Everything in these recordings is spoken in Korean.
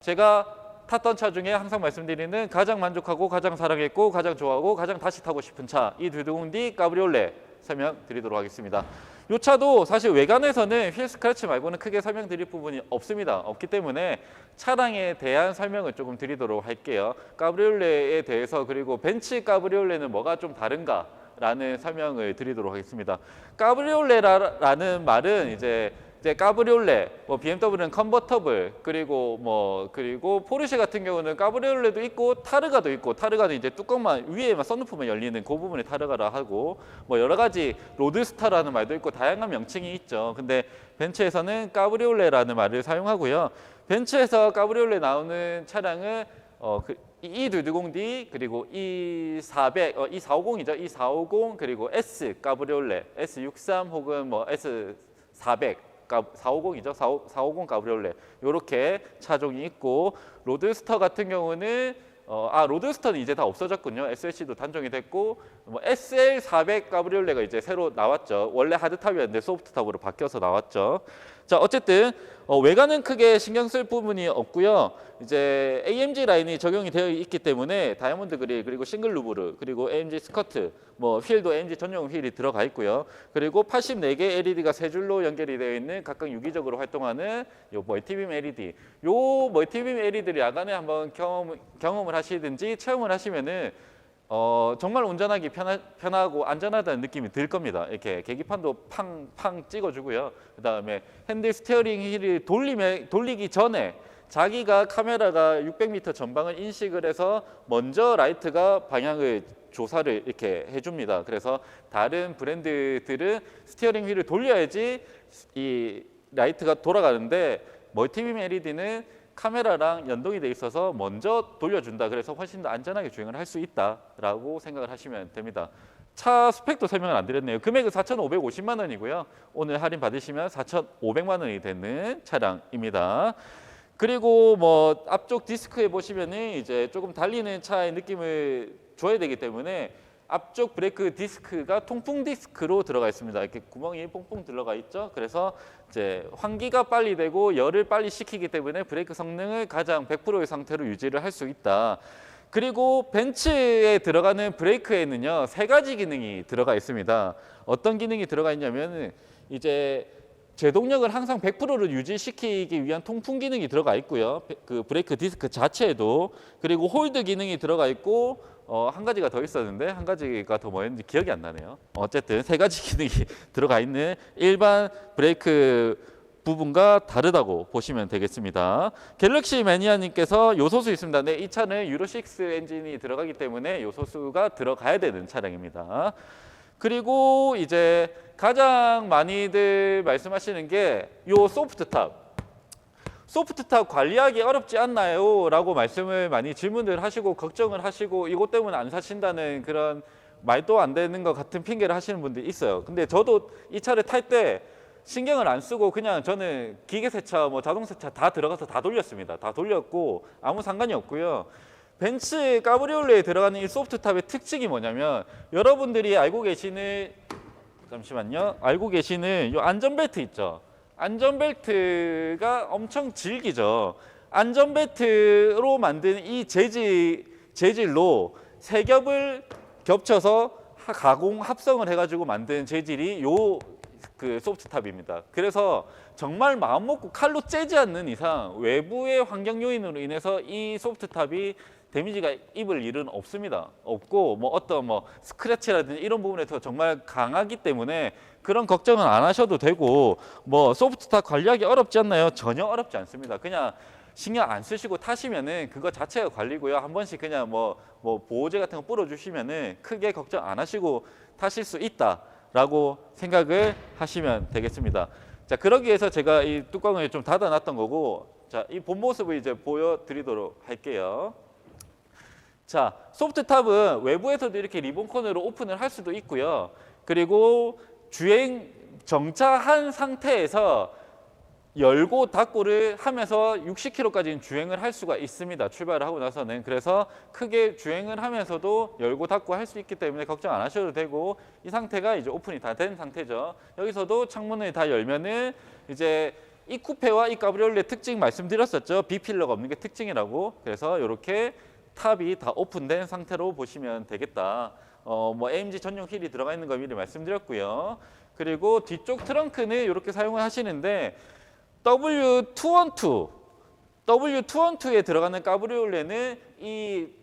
제가 탔던 차 중에 항상 말씀드리는 가장 만족하고 가장 사랑했고 가장 좋아하고 가장 다시 타고 싶은 차 이 두둥디 까브리올레 설명드리도록 하겠습니다. 이 차도 사실 외관에서는 휠 스크래치 말고는 크게 설명드릴 부분이 없습니다. 없기 때문에 차량에 대한 설명을 조금 드리도록 할게요. 까브리올레에 대해서 그리고 벤츠 까브리올레는 뭐가 좀 다른가? 라는 설명을 드리도록 하겠습니다. 까브리올레라는 말은 이제 이제 까브리올레, 뭐 BMW는 컨버터블, 그리고 뭐 그리고 포르쉐 같은 경우는 까브리올레도 있고 타르가도 있고 타르가는 이제 뚜껑만 위에만 썬루프만 열리는 그 부분이 타르가라 하고 뭐 여러 가지 로드스타라는 말도 있고 다양한 명칭이 있죠. 근데 벤츠에서는 까브리올레라는 말을 사용하고요. 벤츠에서 까브리올레 나오는 차량은 어, 그, 이 두두공디 그리고 이 400, 어, 이 450이죠. 이450 그리고 S 까브리올레, S63 혹은 뭐 S400 450이죠. 450 까브리올레 이렇게 차종이 있고 로드스터 같은 경우는 어, 아 로드스터는 이제 다 없어졌군요. SLC도 단종이 됐고 뭐 SL400 까브리올레가 이제 새로 나왔죠. 원래 하드탑이었는데 소프트탑으로 바뀌어서 나왔죠. 자 어쨌든 어, 외관은 크게 신경 쓸 부분이 없고요. 이제 AMG 라인이 적용이 되어 있기 때문에 다이아몬드 그릴 그리고 싱글 루브르 그리고 AMG 스커트 뭐 휠도 AMG 전용 휠이 들어가 있고요. 그리고 84개 LED가 세 줄로 연결이 되어 있는 각각 유기적으로 활동하는 요 멀티빔 LED. 요 멀티빔 LED를 야간에 한번 경험, 경험을 하시든지 체험을 하시면은 어, 정말 운전하기 편하, 편하 고 안전하다는 느낌이 들 겁니다. 이렇게 계기판도 팡팡 찍어주고요. 그 다음에 핸들 스티어링 휠을 돌리면, 돌리기 전에 자기가 카메라가 600m 전방을 인식을 해서 먼저 라이트가 방향을 조사를 이렇게 해줍니다. 그래서 다른 브랜드들은 스티어링 휠을 돌려야지 이 라이트가 돌아가는데 멀티빔 LED는 카메라랑 연동이 돼 있어서 먼저 돌려준다. 그래서 훨씬 더 안전하게 주행을 할 수 있다라고 생각을 하시면 됩니다. 차 스펙도 설명을 안 드렸네요. 금액은 4,550만 원이고요. 오늘 할인 받으시면 4,500만 원이 되는 차량입니다. 그리고 뭐 앞쪽 디스크에 보시면은 이제 조금 달리는 차의 느낌을 줘야 되기 때문에 앞쪽 브레이크 디스크가 통풍 디스크로 들어가 있습니다. 이렇게 구멍이 뽕뽕 들어가 있죠. 그래서 이제 환기가 빨리 되고 열을 빨리 식히기 때문에 브레이크 성능을 가장 100%의 상태로 유지를 할 수 있다. 그리고 벤츠에 들어가는 브레이크에는요 세 가지 기능이 들어가 있습니다. 어떤 기능이 들어가 있냐면 이제 제동력을 항상 100%를 유지시키기 위한 통풍 기능이 들어가 있고요. 그 브레이크 디스크 자체에도 그리고 홀드 기능이 들어가 있고 어, 한 가지가 더 있었는데 한 가지가 더 뭐였는지 기억이 안 나네요. 어쨌든 세 가지 기능이 들어가 있는 일반 브레이크 부분과 다르다고 보시면 되겠습니다. 갤럭시 매니아님께서 요소수 있습니다. 네, 이 차는 유로 6 엔진이 들어가기 때문에 요소수가 들어가야 되는 차량입니다. 그리고 이제 가장 많이들 말씀하시는 게 요 소프트탑. 소프트탑 관리하기 어렵지 않나요? 라고 말씀을 많이 질문을 하시고 걱정을 하시고 이것 때문에 안 사신다는 그런 말도 안 되는 것 같은 핑계를 하시는 분들이 있어요. 근데 저도 이 차를 탈 때 신경을 안 쓰고 그냥 저는 기계 세차, 뭐 자동 세차 다 들어가서 다 돌렸습니다. 다 돌렸고 아무 상관이 없고요. 벤츠 까브리올레에 들어가는 이 소프트탑의 특징이 뭐냐면 여러분들이 알고 계시는 잠시만요. 알고 계시는 이 안전벨트 있죠. 안전벨트가 엄청 질기죠. 안전벨트로 만든 이 재질 재질로 세 겹을 겹쳐서 하- 가공 합성을 해가지고 만든 재질이 요 그 소프트탑입니다. 그래서 정말 마음 먹고 칼로 째지 않는 이상 외부의 환경 요인으로 인해서 이 소프트탑이 데미지가 입을 일은 없습니다. 없고 뭐 어떤 뭐 스크래치라든지 이런 부분에서 정말 강하기 때문에 그런 걱정은 안 하셔도 되고 뭐 소프트탑 관리하기 어렵지 않나요? 전혀 어렵지 않습니다. 그냥 신경 안 쓰시고 타시면은 그거 자체가 관리고요. 한 번씩 그냥 뭐, 뭐 보호제 같은 거 뿌려주시면은 크게 걱정 안 하시고 타실 수 있다라고 생각을 하시면 되겠습니다. 자, 그러기 위해서 제가 이 뚜껑을 좀 닫아놨던 거고, 자, 이 본 모습을 이제 보여드리도록 할게요. 자, 소프트탑은 외부에서도 이렇게 리본컨으로 오픈을 할 수도 있고요. 그리고 주행 정차한 상태에서 열고 닫고를 하면서 60km까지는 주행을 할 수가 있습니다. 출발을 하고 나서는 그래서 크게 주행을 하면서도 열고 닫고 할 수 있기 때문에 걱정 안 하셔도 되고 이 상태가 이제 오픈이 다 된 상태죠. 여기서도 창문을 다 열면은 이제 이 쿠페와 이 까브리올레 특징 말씀드렸었죠. 비필러가 없는 게 특징이라고. 그래서 이렇게 탑이 다 오픈된 상태로 보시면 되겠다. 어, 뭐 AMG 전용 휠이 들어가 있는 거 미리 말씀드렸고요. 그리고 뒤쪽 트렁크는 이렇게 사용을 하시는데 W212 W212에 들어가는 까브리올레는 이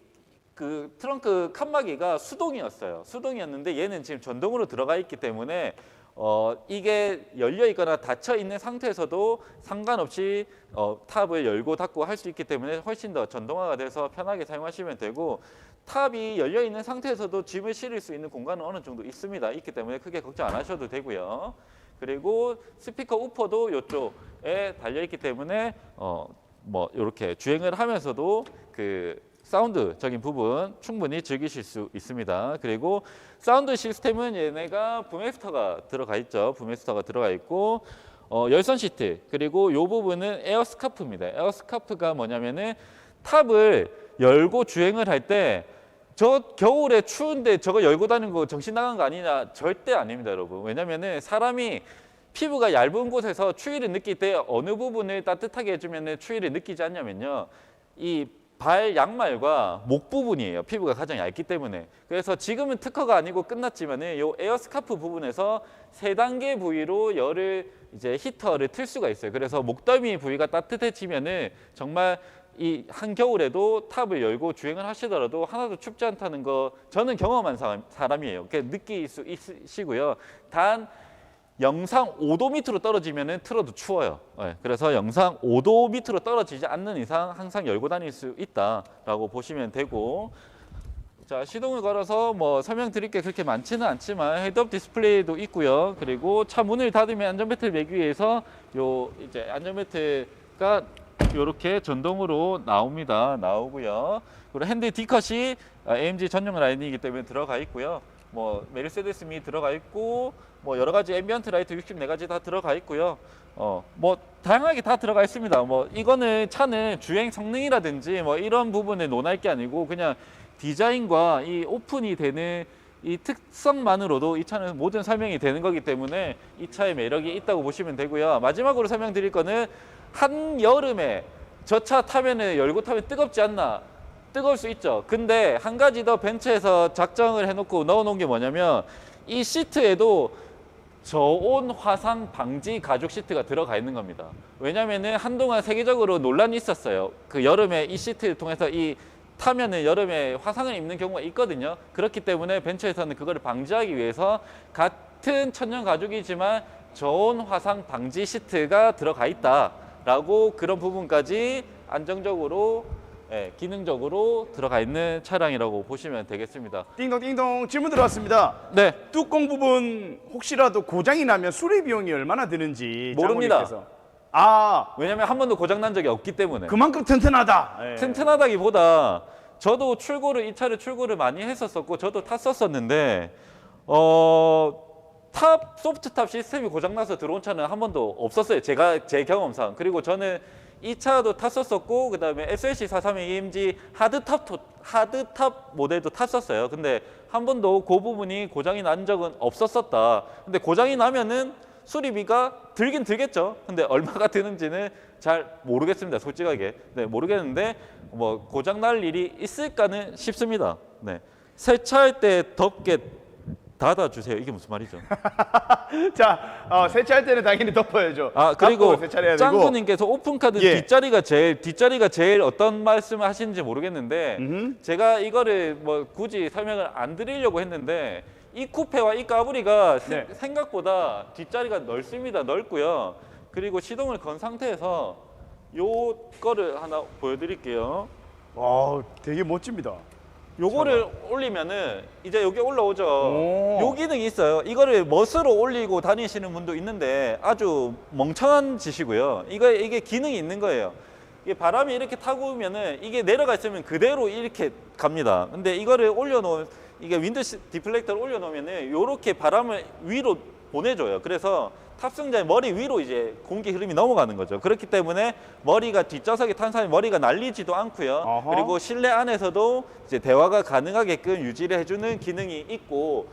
그 트렁크 칸막이가 수동이었어요. 수동이었는데 얘는 지금 전동으로 들어가 있기 때문에 어 이게 열려 있거나 닫혀 있는 상태에서도 상관없이 어 탑을 열고 닫고 할 수 있기 때문에 훨씬 더 전동화가 돼서 편하게 사용하시면 되고 탑이 열려 있는 상태에서도 짐을 실을 수 있는 공간은 어느 정도 있습니다. 있기 때문에 크게 걱정 안 하셔도 되고요. 그리고 스피커 우퍼도 이쪽에 달려 있기 때문에 어 뭐 이렇게 주행을 하면서도 그 사운드적인 부분 충분히 즐기실 수 있습니다. 그리고 사운드 시스템은 얘네가 부메스터가 들어가 있죠. 부메스터가 들어가 있고 어, 열선 시트 그리고 이 부분은 에어 스카프입니다. 에어 스카프가 뭐냐면은 탑을 열고 주행을 할 때 저 겨울에 추운데 저거 열고 다니는 거 정신 나간 거 아니냐? 절대 아닙니다, 여러분. 왜냐면은 사람이 피부가 얇은 곳에서 추위를 느낄 때 어느 부분을 따뜻하게 해주면 추위를 느끼지 않냐면요. 이 발 양말과 목 부분이에요. 피부가 가장 얇기 때문에. 그래서 지금은 특허가 아니고 끝났지만은 요 에어 스카프 부분에서 세 단계 부위로 열을 이제 히터를 틀 수가 있어요. 그래서 목덜미 부위가 따뜻해지면은 정말 이 한겨울에도 탑을 열고 주행을 하시더라도 하나도 춥지 않다는 거 저는 경험한 사람, 사람이에요. 그게 느낄 수 있으시고요. 단 영상 5도 밑으로 떨어지면은 틀어도 추워요. 예, 그래서 영상 5도 밑으로 떨어지지 않는 이상 항상 열고 다닐 수 있다라고 보시면 되고 자 시동을 걸어서 뭐 설명드릴 게 그렇게 많지는 않지만 헤드업 디스플레이도 있고요. 그리고 차 문을 닫으면 안전벨트를 매기 위해서 요 이제 안전벨트가 이렇게 전동으로 나옵니다. 나오고요. 그리고 핸들 D컷이 AMG 전용 라인이기 때문에 들어가 있고요. 뭐 메르세데스 미 들어가 있고 뭐 여러 가지 앰비언트 라이트 64가지 다 들어가 있고요. 어 뭐 다양하게 다 들어가 있습니다. 뭐 이거는 차는 주행 성능이라든지 뭐 이런 부분을 논할 게 아니고 그냥 디자인과 이 오픈이 되는 이 특성만으로도 이 차는 모든 설명이 되는 거기 때문에 이 차의 매력이 있다고 보시면 되고요. 마지막으로 설명드릴 거는 한 여름에 저 차 타면은 열고 타면 뜨겁지 않나? 뜨거울 수 있죠. 근데 한 가지 더 벤츠에서 작정을 해놓고 넣어놓은 게 뭐냐면 이 시트에도 저온 화상 방지 가죽 시트가 들어가 있는 겁니다. 왜냐면은 한동안 세계적으로 논란이 있었어요. 그 여름에 이 시트를 통해서 이 타면은 여름에 화상을 입는 경우가 있거든요. 그렇기 때문에 벤츠에서는 그거를 방지하기 위해서 같은 천연 가죽이지만 저온 화상 방지 시트가 들어가 있다라고 그런 부분까지 안정적으로 예, 기능적으로 들어가 있는 차량이라고 보시면 되겠습니다. 띵동 띵동 질문 들어왔습니다. 네, 뚜껑 부분 혹시라도 고장이 나면 수리 비용이 얼마나 드는지 모릅니다. 장모님께서. 아 왜냐하면 한 번도 고장 난 적이 없기 때문에 그만큼 튼튼하다. 예. 튼튼하다기보다 저도 출고를 이 차를 출고를 많이 했었었고 저도 탔었었는데 어 탑 소프트 탑 시스템이 고장 나서 들어온 차는 한 번도 없었어요. 제가 제 경험상 그리고 저는 이 차도 탔었었고 그다음에 SLC 431 AMG 하드탑 토- 하드탑 모델도 탔었어요. 근데 한 번도 그 부분이 고장이 난 적은 없었었다. 근데 고장이 나면은 수리비가 들긴 들겠죠. 근데 얼마가 드는지는 잘 모르겠습니다. 솔직하게. 네, 모르겠는데 뭐 고장 날 일이 있을까는 싶습니다. 네. 세차할 때 덮게 닫아 주세요. 이게 무슨 말이죠? 자 어, 세차할 때는 당연히 덮어야죠. 아 그리고 닫고 세차를 해야 되고. 짱구님께서 오픈카드 예. 뒷자리가 제일 뒷자리가 제일 어떤 말씀을 하시는지 모르겠는데 음흠. 제가 이거를 뭐 굳이 설명을 안 드리려고 했는데 이 쿠페와 이 까브리가 세- 네. 생각보다 뒷자리가 넓습니다. 넓고요. 그리고 시동을 건 상태에서 요 거를 하나 보여드릴게요. 와 되게 멋집니다. 요거를 올리면은 이제 여기 올라오죠. 오. 요 기능이 있어요. 이거를 멋으로 올리고 다니시는 분도 있는데 아주 멍청한 짓이고요. 이거 이게 기능이 있는 거예요. 이게 바람이 이렇게 타고 오면은 이게 내려가 있으면 그대로 이렇게 갑니다. 근데 이거를 올려놓은 이게 윈드 시- 디플렉터를 올려놓으면은 요렇게 바람을 위로 보내줘요. 그래서 탑승자의 머리 위로 이제 공기 흐름이 넘어가는 거죠. 그렇기 때문에 머리가 뒷좌석에 탄 사람이 머리가 날리지도 않고요. 어허. 그리고 실내 안에서도 이제 대화가 가능하게끔 유지를 해주는 기능이 있고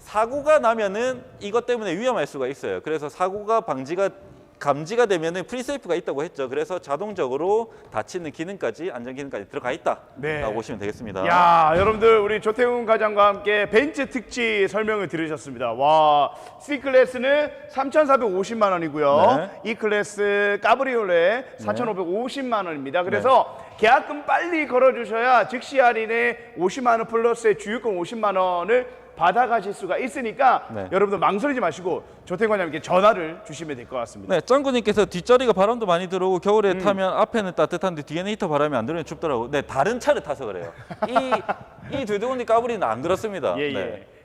사고가 나면은 이것 때문에 위험할 수가 있어요. 그래서 사고가 방지가 감지가 되면은 프리세이프가 있다고 했죠. 그래서 자동적으로 닫히는 기능까지 안전 기능까지 들어가 있다라고 네. 보시면 되겠습니다. 야, 여러분들 우리 조태훈 과장과 함께 벤츠 특지 설명을 들으셨습니다. 와, C 클래스는 3,450만 원이고요. 네. E 클래스 까브리올레 4,550만 원입니다. 그래서 계약금 빨리 걸어 주셔야 즉시 할인에 50만 원 플러스에 주유권 50만 원을 받아가실 수가 있으니까 네. 여러분들 망설이지 마시고 조태훈 과장님께 전화를 주시면 될 것 같습니다. 네, 짱구님께서 뒷자리가 바람도 많이 들어오고 겨울에 음. 타면 앞에는 따뜻한데 뒤에는 히터 바람이 안 들어오면 춥더라고. 네, 다른 차를 타서 그래요. 이, 이 두두군디 까불이는 안 그렇습니다. 예, 네. 예.